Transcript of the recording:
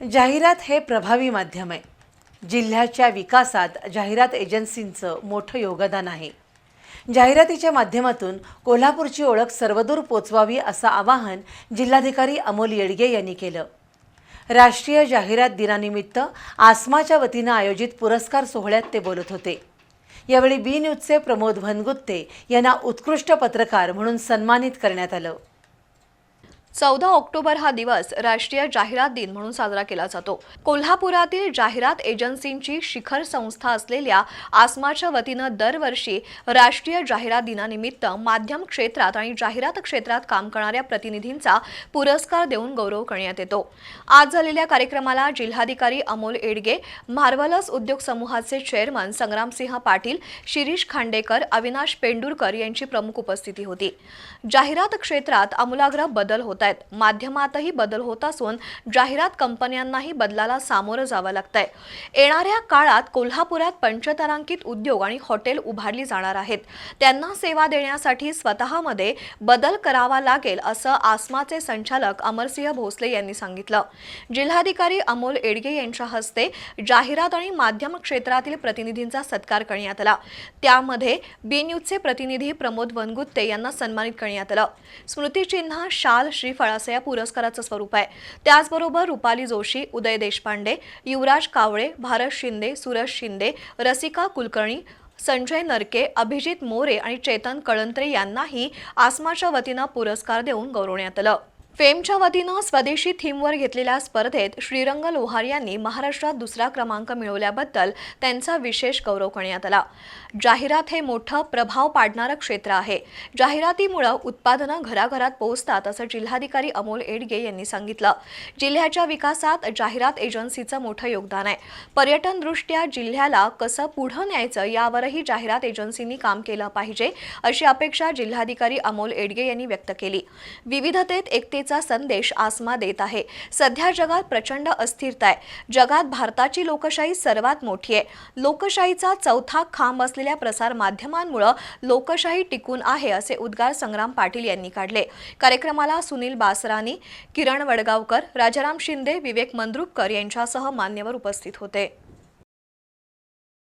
जाहिरात हे प्रभावी माध्यम आहे. जिल्ह्याच्या विकासात जाहिरात एजन्सींचं मोठं योगदान आहे. जाहिरातीच्या माध्यमातून कोल्हापूरची ओळख सर्वदूर पोचवावी असं आवाहन जिल्हाधिकारी अमोल येडगे यांनी केलं. राष्ट्रीय जाहिरात दिनानिमित्त आसमाच्या वतीनं आयोजित पुरस्कार सोहळ्यात ते बोलत होते. यावेळी बी न्यूजचे प्रमोद भनगुत्ते यांना उत्कृष्ट पत्रकार म्हणून सन्मानित करण्यात आलं. चौदा ऑक्टोबर हा दिवस राष्ट्रीय जाहिरात दिन म्हणून साजरा केला जातो. कोल्हापुरातील जाहिरात एजन्सींची शिखर संस्था असलेल्या आसमाच्या वतीनं दरवर्षी राष्ट्रीय जाहिरात दिनानिमित्त माध्यम क्षेत्रात आणि जाहिरात क्षेत्रात काम करणाऱ्या प्रतिनिधींचा पुरस्कार देऊन गौरव करण्यात येतो. आज झालेल्या कार्यक्रमाला जिल्हाधिकारी अमोल एडगे मार्वलस उद्योग समूहाचे चेअरमन संग्रामसिंह पाटील शिरीष खांडेकर अविनाश पेंडुरकर यांची प्रमुख उपस्थिती होती. जाहिरात क्षेत्रात आमूलाग्र बदल होता आहेत. माध्यमातही बदल होत असून जाहिरात कंपन्यांनाही बदलाला सामोरं जावं लागतंय. येणाऱ्या काळात कोल्हापुरात पंचतारांकित उद्योग आणि हॉटेल उभारली जाणार आहेत. त्यांना सेवा देण्यासाठी स्वतःमध्ये बदल करावा लागेल असं आसमाचे संचालक अमरसिंह भोसले यांनी सांगितलं. जिल्हाधिकारी अमोल एडगे यांच्या हस्ते जाहिरात आणि माध्यम क्षेत्रातील प्रतिनिधींचा सत्कार करण्यात आला. त्यामध्ये बी न्यूजचे प्रतिनिधी प्रमोद वनगुत्ते यांना सन्मानित करण्यात आलं. स्मृतिचिन्ह शाल श्री फळासे या पुरस्काराचं स्वरूप आहे. त्याचबरोबर रुपाली जोशी उदय देशपांडे युवराज कावळे भारत शिंदे सुरज शिंदे रसिका कुलकर्णी संजय नरके अभिजित मोरे आणि चेतन कळंत्रे यांनाही आसमाच्या वतीनं पुरस्कार देऊन गौरवण्यात आलं. फेमच्या वतीनं स्वदेशी थीमवर घेतलेल्या स्पर्धेत श्रीरंग लोहार यांनी महाराष्ट्रात दुसरा क्रमांक मिळवल्याबद्दल त्यांचा विशेष गौरव करण्यात आला. जाहिरात हे मोठं प्रभाव पाडणारं क्षेत्र आहे. जाहिरातीमुळं उत्पादनं घराघरात पोहोचतात असं जिल्हाधिकारी अमोल एडगे यांनी सांगितलं. जिल्ह्याच्या विकासात जाहिरात एजन्सीचं मोठं योगदान आहे. पर्यटनदृष्ट्या जिल्ह्याला कसं पुढं न्यायचं यावरही जाहिरात एजन्सींनी काम केलं पाहिजे अशी अपेक्षा जिल्हाधिकारी अमोल एडगे यांनी व्यक्त केली. विविधतेत एकते एकतेचा संदेश आसमा देत आहे. सध्या जगात प्रचंड अस्थिरता आहे. जगात भारताची लोकशाही सर्वात मोठी आहे. लोकशाहीचा चौथा खांब असलेल्या प्रसार माध्यमांमुळे लोकशाही टिकून आहे असे उद्गार संग्राम पाटील यांनी काढले. कार्यक्रमाला सुनील बासरानी किरण वडगावकर राजाराम शिंदे विवेक मंद्रुपकर यांच्यासह मान्यवर उपस्थित होते.